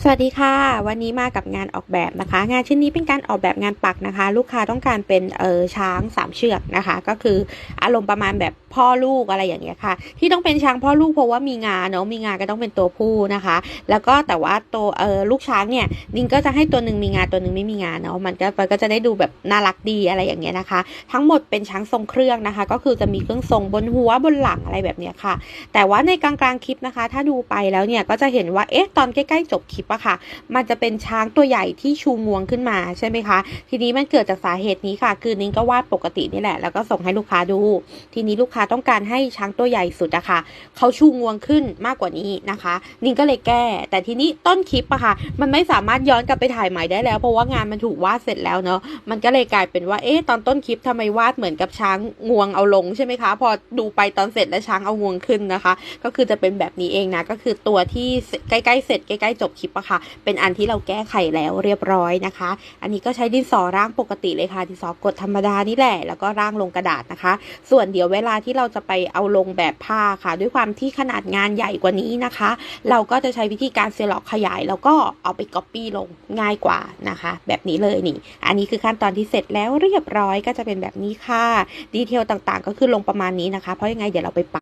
สวัสดีค่ะ วันนี้มากับงานออกแบบนะคะ งานชิ้นนี้เป็นการออกแบบงานปักนะคะ ลูกค้าต้องการเป็นเออช้างสามเชือกนะคะ ก็คืออารมณ์ประมาณแบบพ่อลูกอะไรอย่างเงี้ยค่ะ ที่ต้องเป็นช้างพ่อลูกเพราะว่ามีงาเนาะมีงาก็ต้องเป็นตัวผู้นะคะ แล้วก็แต่ว่าตัวเออลูกช้างเนี่ยนิงก็จะให้ตัวหนึ่งมีงาตัวหนึ่งไม่มีงาเนาะมันก็มันก็จะได้ดูแบบน่ารักดีอะไรอย่างเงี้ยนะคะ ทั้งหมดเป็นช้างทรงเครื่องนะคะ ก็คือจะมีเครื่องทรงบนหัวบนหลังอะไรแบบเนี้ยค่ะ แต่ว่าในกลางกลางๆคลิปนะคะ ถ้าดูไปแล้วเนี่ยก็จะเห็นว่าเอ๊ะตอนใกล้ๆจบคลิปอะค่ะ มันจะเป็นช้างตัวใหญ่ที่ชูงวงขึ้นมาใช่ไหมคะ ทีนี้มันเกิดจากสาเหตุนี้ค่ะ คือนิ้งก็วาดปกตินี่แหละ แล้วก็ส่งให้ลูกค้าดู ทีนี้ลูกค้าต้องการให้ช้างตัวใหญ่สุดอะค่ะ เขาชูงวงขึ้นมากกว่านี้นะคะ นิ้งก็เลยแก้ แต่ทีนี้ต้นคลิปอะค่ะ มันไม่สามารถย้อนกลับไปถ่ายใหม่ได้แล้ว เพราะว่างานมันถูกวาดเสร็จแล้วเนาะ มันก็เลยกลายเป็นว่า เอ๊ะ ตอนต้นคลิปทำไมวาดเหมือนกับช้างงวงเอาลงใช่ไหมคะ พอดูไปตอนเสร็จแล้วช้างเอางวงขึ้นนะคะ ก็คือจะเป็นแบบนี้เองนะ ก็คือตัวที่ใกล้ๆเสร็จใกล้ๆจบคลิปอะค่ะ เป็นอันที่เราแก้ไขแล้วเรียบร้อยนะคะ อันนี้ก็ใช้ดินสอร่างปกติเลยค่ะ ดินสอกดธรรมดานี่แหละ แล้วก็ร่างลงกระดาษนะคะ ส่วนเดี๋ยวเวลาที่เราจะไปเอาลงแบบผ้าค่ะ ด้วยความที่ขนาดงานใหญ่กว่านี้นะคะ เราก็จะใช้วิธีการเซลล็อกขยาย แล้วก็เอาไปก๊อปปี้ลงง่ายกว่านะคะ แบบนี้เลยนี่ อันนี้คือขั้นตอนที่เสร็จแล้วเรียบร้อยก็จะเป็นแบบนี้ค่ะ ดีเทลต่างๆ ก็คือลงประมาณนี้นะคะ เพราะยังไงเดี๋ยวเราไปปัก